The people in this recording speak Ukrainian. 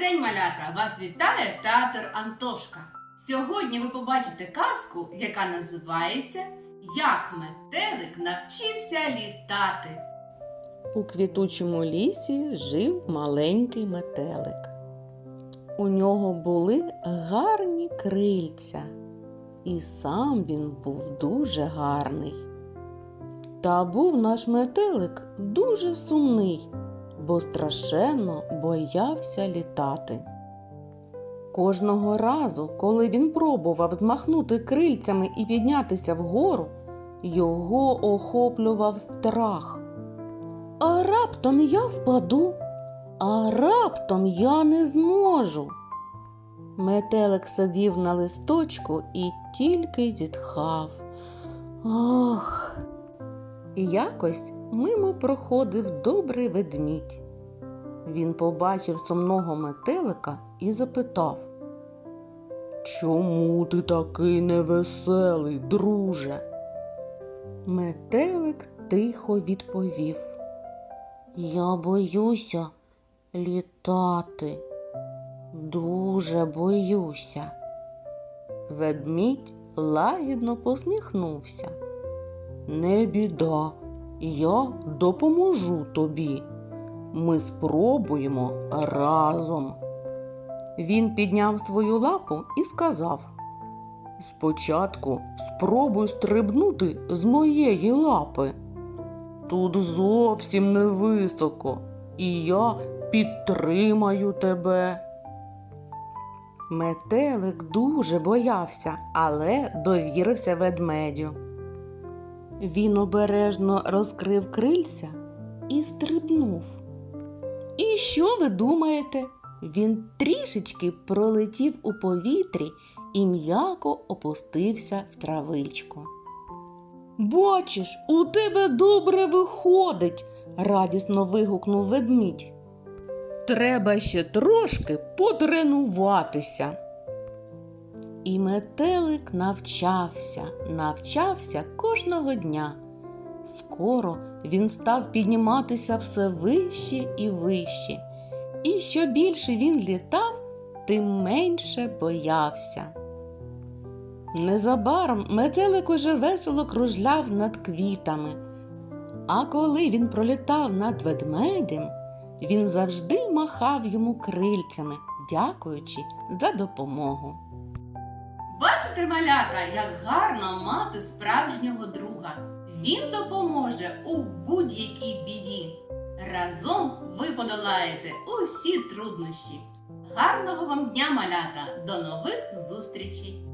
день, малята! Вас вітає театр Антошка. Сьогодні ви побачите казку, яка називається Як метелик навчився літати. У квітучому лісі жив маленький метелик. У нього були гарні крильця, і сам він був дуже гарний. Та був наш метелик дуже сумний, бо страшенно боявся літати. Кожного разу, коли він пробував змахнути крильцями і піднятися вгору, його охоплював страх. А раптом я впаду, а раптом я не зможу. Метелик сидів на листочку і тільки зітхав. Ох. Якось мимо проходив добрий ведмідь. Він побачив сумного метелика і запитав Чому ти такий невеселий, друже? Метелик тихо відповів Я боюся літати. Дуже боюся. Ведмідь лагідно посміхнувся. Не біда, я допоможу тобі. Ми спробуємо разом. Він підняв свою лапу і сказав: Спочатку спробуй стрибнути з моєї лапи. Тут зовсім невисоко, і я підтримаю тебе. Метелик дуже боявся, але довірився ведмедю. Він обережно розкрив крильця і стрибнув. І що ви думаєте? Він трішечки пролетів у повітрі і м'яко опустився в травичку. Бачиш, у тебе добре виходить, радісно вигукнув ведмідь. Треба ще трошки потренуватися. І метелик навчався, навчався кожного дня. Скоро він став підніматися все вище і вище, і що більше він літав, тим менше боявся. Незабаром метелик уже весело кружляв над квітами. А коли він пролітав над ведмедем, він завжди махав йому крильцями, дякуючи за допомогу. Бачите, малята, як гарно мати справжнього друга. Він допоможе у будь-якій біді. Разом ви подолаєте усі труднощі. Гарного вам дня, малята! До нових зустрічей!